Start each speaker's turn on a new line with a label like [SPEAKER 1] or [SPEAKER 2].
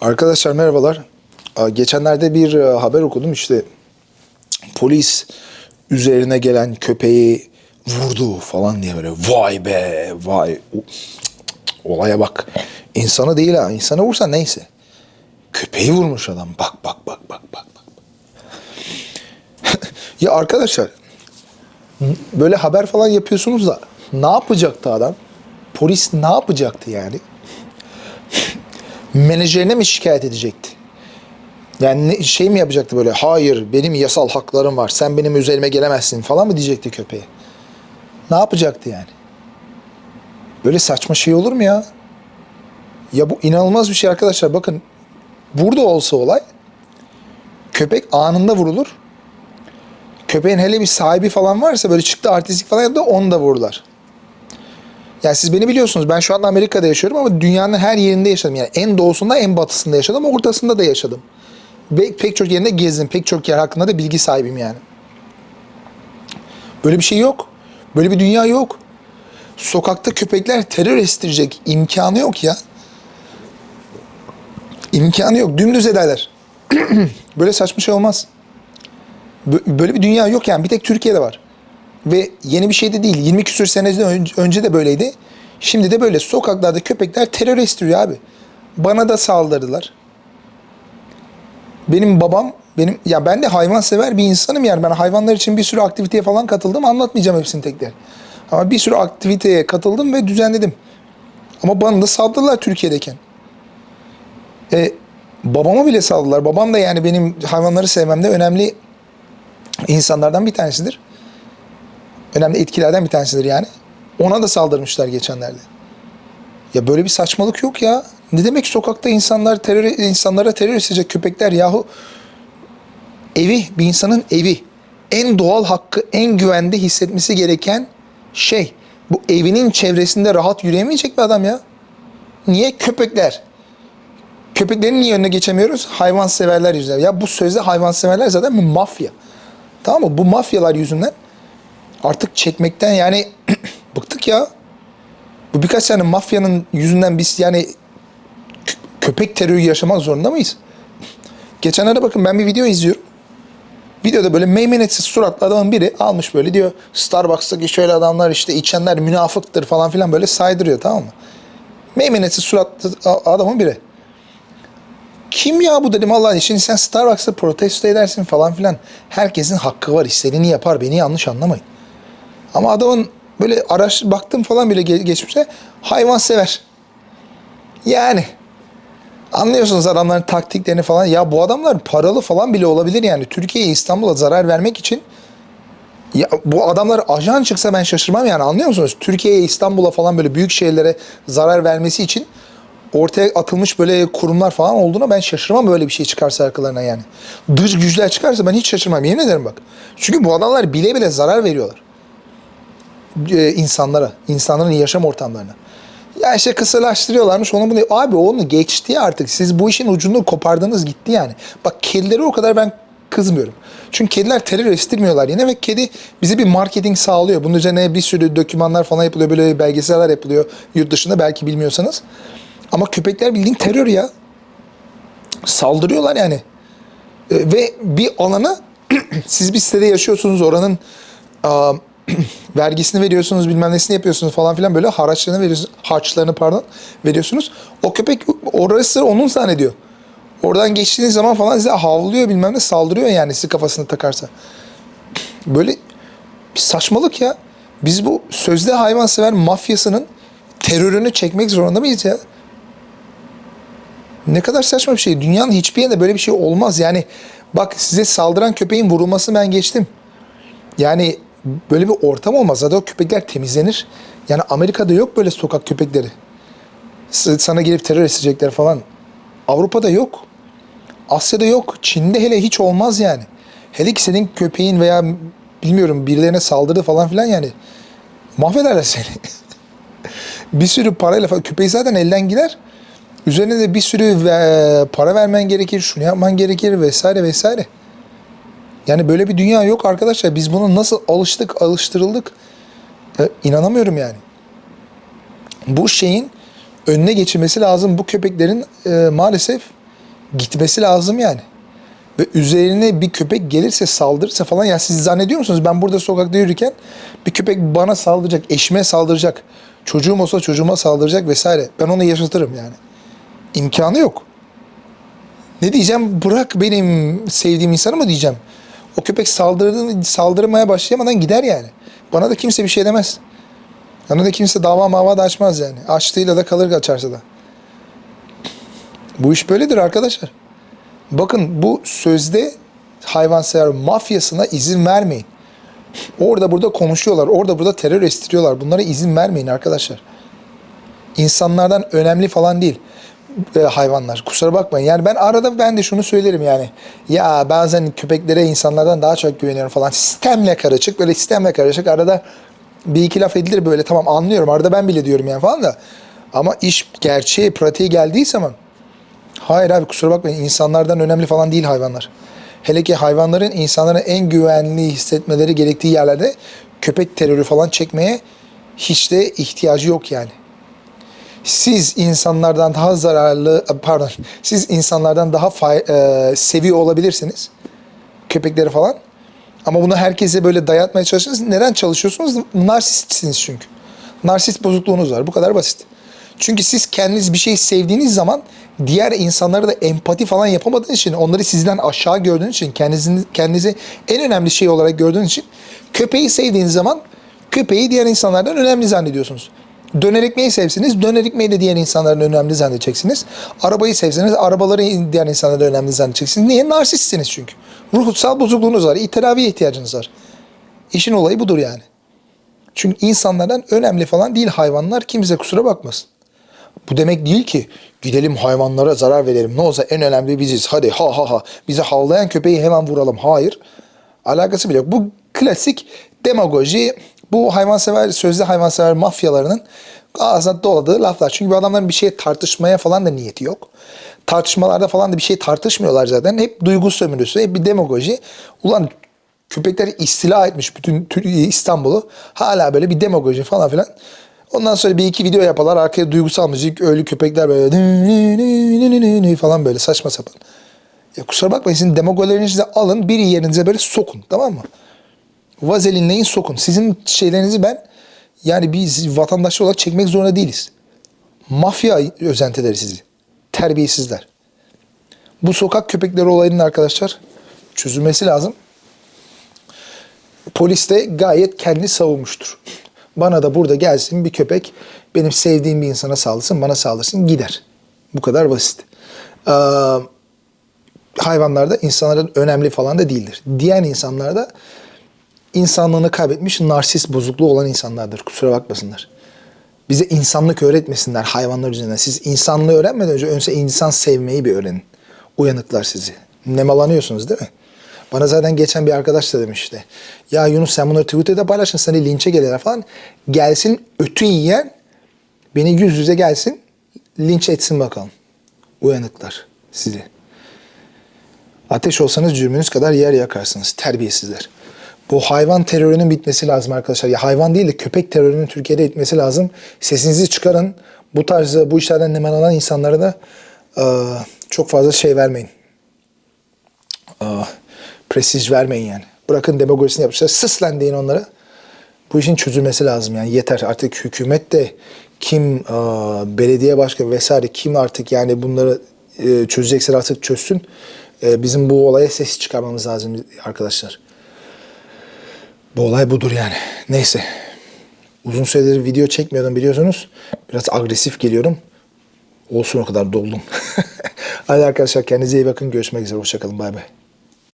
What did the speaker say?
[SPEAKER 1] Arkadaşlar merhabalar. Geçenlerde bir e, haber okudum işte polis üzerine gelen köpeği vurdu falan diye böyle vay be vay olaya bak. İnsanı değil ha insana vursa neyse. Köpeği vurmuş adam bak bak bak bak bak bak. ya arkadaşlar böyle haber falan yapıyorsunuz da ne yapacaktı adam? Polis ne yapacaktı yani? Menajerine mi şikayet edecekti? Yani şey mi yapacaktı böyle? Hayır benim yasal haklarım var. Sen benim üzerime gelemezsin falan mı diyecekti köpeğe? Ne yapacaktı yani? Böyle saçma şey olur mu ya? Ya bu inanılmaz bir şey arkadaşlar. Bakın burada olsa olay köpek anında vurulur. Köpeğin hele bir sahibi falan varsa böyle çıktı artistik falan yaptı onu da vururlar. Yani siz beni biliyorsunuz. Ben şu anda Amerika'da yaşıyorum ama dünyanın her yerinde yaşadım. Yani en doğusunda en batısında yaşadım, ortasında da yaşadım. Ve pek çok yerinde gezdim. Pek çok yer hakkında da bilgi sahibim yani. Böyle bir şey yok. Böyle bir dünya yok. Sokakta köpekler terör estirecek imkanı yok ya. İmkanı yok. Dümdüz ederler. Böyle saçma şey olmaz. Bö- Böyle bir dünya yok yani. Bir tek Türkiye'de var. Ve yeni bir şey de değil. 20 küsür sene önce, de böyleydi. Şimdi de böyle sokaklarda köpekler terör estiriyor abi. Bana da saldırdılar. Benim babam benim ya ben de hayvan sever bir insanım yani ben hayvanlar için bir sürü aktiviteye falan katıldım anlatmayacağım hepsini tek tek. Ama bir sürü aktiviteye katıldım ve düzenledim. Ama bana da saldırdılar Türkiye'deyken. E, babama bile saldırdılar. Babam da yani benim hayvanları sevmemde önemli insanlardan bir tanesidir önemli etkilerden bir tanesidir yani. Ona da saldırmışlar geçenlerde. Ya böyle bir saçmalık yok ya. Ne demek sokakta insanlar terör insanlara terör edecek köpekler yahu evi bir insanın evi en doğal hakkı en güvende hissetmesi gereken şey. Bu evinin çevresinde rahat yürüyemeyecek bir adam ya. Niye köpekler? Köpeklerin niye önüne geçemiyoruz? Hayvanseverler yüzünden. Ya bu sözde hayvanseverler zaten bir mafya. Tamam mı? Bu mafyalar yüzünden artık çekmekten yani bıktık ya. Bu birkaç tane mafyanın yüzünden biz yani kö- köpek terörü yaşamak zorunda mıyız? Geçenlerde bakın ben bir video izliyorum. Videoda böyle meymenetsiz suratlı adamın biri almış böyle diyor Starbucks'taki şöyle adamlar işte içenler münafıktır falan filan böyle saydırıyor tamam mı? Meymenetsiz suratlı adamın biri. Kim ya bu dedim Allah için sen Starbucks'ta protesto edersin falan filan. Herkesin hakkı var istediğini yapar beni yanlış anlamayın. Ama adamın böyle araş baktım falan bile ge- geçmişte hayvan sever. Yani anlıyorsunuz adamların taktiklerini falan. Ya bu adamlar paralı falan bile olabilir yani. Türkiye'ye İstanbul'a zarar vermek için ya bu adamlar ajan çıksa ben şaşırmam yani anlıyor musunuz? Türkiye'ye İstanbul'a falan böyle büyük şehirlere zarar vermesi için ortaya atılmış böyle kurumlar falan olduğuna ben şaşırmam böyle bir şey çıkarsa arkalarına yani. Dış güçler çıkarsa ben hiç şaşırmam yemin ederim bak. Çünkü bu adamlar bile bile zarar veriyorlar. Ee, insanlara, insanların yaşam ortamlarına. Ya işte kısırlaştırıyorlarmış onu bunu. Abi onu geçti artık. Siz bu işin ucunu kopardınız gitti yani. Bak kedileri o kadar ben kızmıyorum. Çünkü kediler terör estirmiyorlar yine ve kedi bize bir marketing sağlıyor. Bunun üzerine bir sürü dokümanlar falan yapılıyor. Böyle belgeseller yapılıyor yurt dışında belki bilmiyorsanız. Ama köpekler bildiğin terör ya. Saldırıyorlar yani. E, ve bir alana siz bir sitede yaşıyorsunuz oranın vergisini veriyorsunuz bilmem nesini yapıyorsunuz falan filan böyle haraçlarını veriyorsunuz harçlarını pardon veriyorsunuz. O köpek orası onun zannediyor. Oradan geçtiğiniz zaman falan size havlıyor bilmem ne saldırıyor yani sizi kafasına takarsa. Böyle bir saçmalık ya. Biz bu sözde hayvansever mafyasının terörünü çekmek zorunda mıyız ya? Ne kadar saçma bir şey. Dünyanın hiçbir yerinde böyle bir şey olmaz. Yani bak size saldıran köpeğin vurulmasını ben geçtim. Yani böyle bir ortam olmaz. Zaten o köpekler temizlenir. Yani Amerika'da yok böyle sokak köpekleri. Sana gelip terör esecekler falan. Avrupa'da yok. Asya'da yok. Çin'de hele hiç olmaz yani. Hele ki senin köpeğin veya bilmiyorum birilerine saldırdı falan filan yani. Mahvederler seni. bir sürü parayla falan. Köpeği zaten elden gider. Üzerine de bir sürü para vermen gerekir, şunu yapman gerekir vesaire vesaire. Yani böyle bir dünya yok arkadaşlar. Biz buna nasıl alıştık, alıştırıldık? E, inanamıyorum yani. Bu şeyin önüne geçilmesi lazım. Bu köpeklerin e, maalesef Gitmesi lazım yani. Ve üzerine bir köpek gelirse saldırırsa falan ya siz zannediyor musunuz ben burada sokakta yürürken bir köpek bana saldıracak, eşime saldıracak, çocuğum olsa çocuğuma saldıracak vesaire. Ben onu yaşatırım yani. İmkanı yok. Ne diyeceğim? Bırak benim sevdiğim insanı mı diyeceğim? O köpek saldırdı, saldırmaya başlayamadan gider yani. Bana da kimse bir şey demez. Bana da kimse dava mava da açmaz yani. Açtığıyla da kalır kaçarsa da. Bu iş böyledir arkadaşlar. Bakın bu sözde hayvansever mafyasına izin vermeyin. Orada burada konuşuyorlar. Orada burada terör estiriyorlar. Bunlara izin vermeyin arkadaşlar. İnsanlardan önemli falan değil e, hayvanlar. Kusura bakmayın. Yani ben arada ben de şunu söylerim yani. Ya bazen köpeklere insanlardan daha çok güveniyorum falan. Sistemle karışık. Böyle sistemle karışık. Arada bir iki laf edilir böyle. Tamam anlıyorum. Arada ben bile diyorum yani falan da. Ama iş gerçeği, pratiğe geldiği zaman Hayır abi kusura bakmayın insanlardan önemli falan değil hayvanlar. Hele ki hayvanların insanların en güvenli hissetmeleri gerektiği yerlerde köpek terörü falan çekmeye hiç de ihtiyacı yok yani. Siz insanlardan daha zararlı, pardon, siz insanlardan daha e, seviyor olabilirsiniz. Köpekleri falan. Ama bunu herkese böyle dayatmaya çalışıyorsunuz. Neden çalışıyorsunuz? Narsistsiniz çünkü. Narsist bozukluğunuz var. Bu kadar basit. Çünkü siz kendiniz bir şey sevdiğiniz zaman diğer insanlara da empati falan yapamadığınız için, onları sizden aşağı gördüğünüz için, kendinizi, kendinizi en önemli şey olarak gördüğünüz için köpeği sevdiğiniz zaman köpeği diğer insanlardan önemli zannediyorsunuz. Döner ekmeği sevseniz döner ekmeği de diğer insanların önemli zannedeceksiniz. Arabayı sevseniz arabaları diğer insanların önemli zannedeceksiniz. Niye? Narsistsiniz çünkü. Ruhsal bozukluğunuz var. Teraviye ihtiyacınız var. İşin olayı budur yani. Çünkü insanlardan önemli falan değil hayvanlar. Kimse kusura bakmasın. Bu demek değil ki gidelim hayvanlara zarar verelim. Ne olsa en önemli biziz. Hadi ha ha ha. Bize havlayan köpeği hemen vuralım. Hayır. Alakası bile yok. Bu klasik demagoji. Bu hayvansever, sözde hayvansever mafyalarının ağzına doladığı laflar. Çünkü bu adamların bir şey tartışmaya falan da niyeti yok. Tartışmalarda falan da bir şey tartışmıyorlar zaten. Hep duygu sömürüsü, hep bir demagoji. Ulan köpekler istila etmiş bütün İstanbul'u. Hala böyle bir demagoji falan filan. Ondan sonra bir iki video yaparlar. Arkaya duygusal müzik, ölü köpekler böyle falan böyle saçma sapan. Ya kusura bakmayın sizin demagolerinizi alın bir yerinize böyle sokun tamam mı? Vazelinleyin sokun. Sizin şeylerinizi ben yani biz vatandaş olarak çekmek zorunda değiliz. Mafya özentileri sizi. Terbiyesizler. Bu sokak köpekleri olayının arkadaşlar çözülmesi lazım. Polis de gayet kendi savunmuştur. Bana da burada gelsin bir köpek benim sevdiğim bir insana saldırsın, bana saldırsın gider. Bu kadar basit. Ee, hayvanlar da insanların önemli falan da değildir. Diğer insanlar da insanlığını kaybetmiş narsist bozukluğu olan insanlardır. Kusura bakmasınlar. Bize insanlık öğretmesinler hayvanlar üzerinden. Siz insanlığı öğrenmeden önce önce insan sevmeyi bir öğrenin. Uyanıklar sizi. Nemalanıyorsunuz değil mi? Bana zaten geçen bir arkadaş da demişti. Ya Yunus sen bunları Twitter'da paylaşın seni linçe gelirler falan. Gelsin ötü yiyen beni yüz yüze gelsin linç etsin bakalım. Uyanıklar sizi. Ateş olsanız cürmünüz kadar yer yakarsınız. Terbiyesizler. Bu hayvan terörünün bitmesi lazım arkadaşlar. Ya hayvan değil de köpek terörünün Türkiye'de bitmesi lazım. Sesinizi çıkarın. Bu tarzda bu işlerden nemalanan insanlara da e, çok fazla şey vermeyin. E, prestij vermeyin yani. Bırakın demagojisini yapmışlar. Sıs lan deyin onlara. Bu işin çözülmesi lazım yani yeter. Artık hükümet de kim e, belediye başkanı vesaire kim artık yani bunları e, çözecekse artık çözsün. E, bizim bu olaya ses çıkarmamız lazım arkadaşlar. Bu olay budur yani. Neyse. Uzun süredir video çekmiyordum biliyorsunuz. Biraz agresif geliyorum. Olsun o kadar doldum. Hadi arkadaşlar kendinize iyi bakın. Görüşmek üzere. Hoşçakalın. Bay bay.